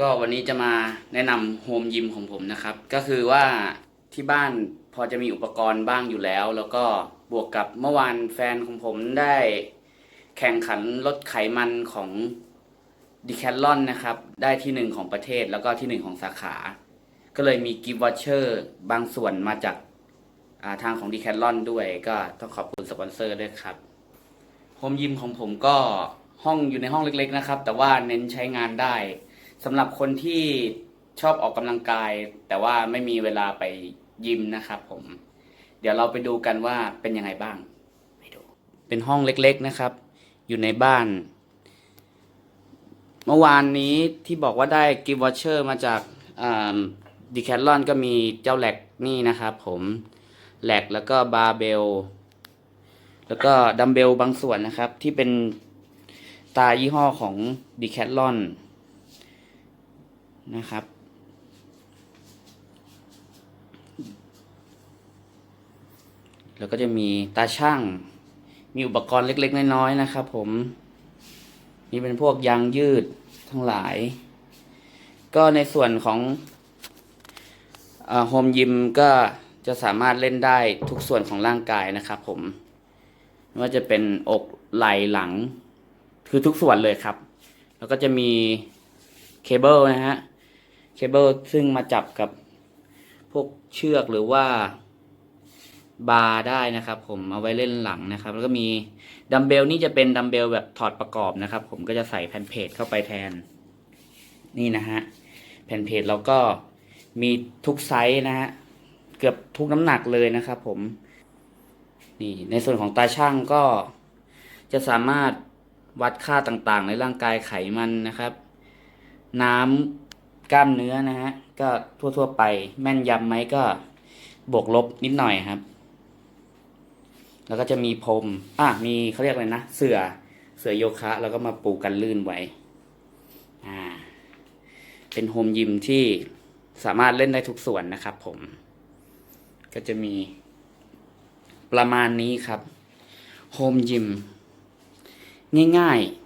ก็วันนี้จะมาแนะนำโฮมยิมของผมนะครับ ก็คือว่าที่บ้านพอจะมีอุปกรณ์บ้างอยู่แล้ว แล้วก็บวกกับเมื่อวานแฟนของผมได้แข่งขันลดไขมันของดิแค t ลอนนะครับ ได้ที่หนึ่งของประเทศแล้วก็ที่หนึ่งของสาขา ก็เลยมีกิฟต์วอชเชอร์บางส่วนมาจากาทางของดิแค t ลอนด้วย ก็ต้องขอบคุณสปอนเซอร์ด้วยครับโฮมยิมของผมก็ห้องอยู่ในห้องเล็ก ๆ นะครับ แต่ว่าเน้นใช้งานได้ สำหรับคนที่ชอบออกกำลังกาย แต่ว่าไม่มีเวลาไปยิมนะครับผม เดี๋ยวเราไปดูกันว่าเป็นยังไงบ้างไปดูเป็นห้องเล็กๆนะครับ อยู่ในบ้าน เมื่อวานนี้ที่บอกว่าได้กิฟต์วอเชอร์มาจากดิแคทลอนก็มีเจ้าแหลกนี่นะครับผมแหลกแล้วก็บาร์เบล แล้วก็ดัมเบลบางส่วนนะครับ ที่เป็นตายี่ห้อของ d e c a t h l o n นะครับ แล้วก็จะมีตาช่าง มีอุปกรณ์เล็ก ๆ น้อยๆนะครับผม นี่เป็นพวกยางยืดทั้งหลาย ก็ในส่วนของโฮมยิมก็จะสามารถเล่นได้ทุกส่วนของร่างกายนะครับผมไม่ว่าจะเป็นอกไหล่หลัง คือทุกส่วนเลยครับ แล้วก็จะมีเคเบิลนะฮะ เคเบิลซึ่งมาจับกับพวกเชือกหรือว่าบาร์ได้นะครับ ผมเอาไว้เล่นหลังนะครับ แล้วก็มีดัมเบลนี่จะเป็นดัมเบลแบบถอดประกอบนะครับ ผมก็จะใส่แผ่นเพจเข้าไปแทน นี่นะฮะแผ่นเพจเราก็มีทุกไซส์นะฮะเกือบทุกน้ำหนักเลยนะครับ ผม นี่ในส่วนของตาช่างก็จะสามารถวัดค่าต่างๆ ในร่างกายไขมันนะครับ น้ำ กล้ามเนื้อนะฮะ ก็ทั่วๆไปแม่นยำไหมก็บวกลบนิดหน่อยครับ แล้วก็จะมีพรมอะมีเขาเรียกอะไรนะ เสือเสือโยคะแล้วก็มาปูกันลื่นไว้ อ่า เป็นโฮมยิมที่สามารถเล่นได้ทุกส่วนนะครับผม ก็จะมีประมาณนี้ครับ โฮมยิม ง่ายๆ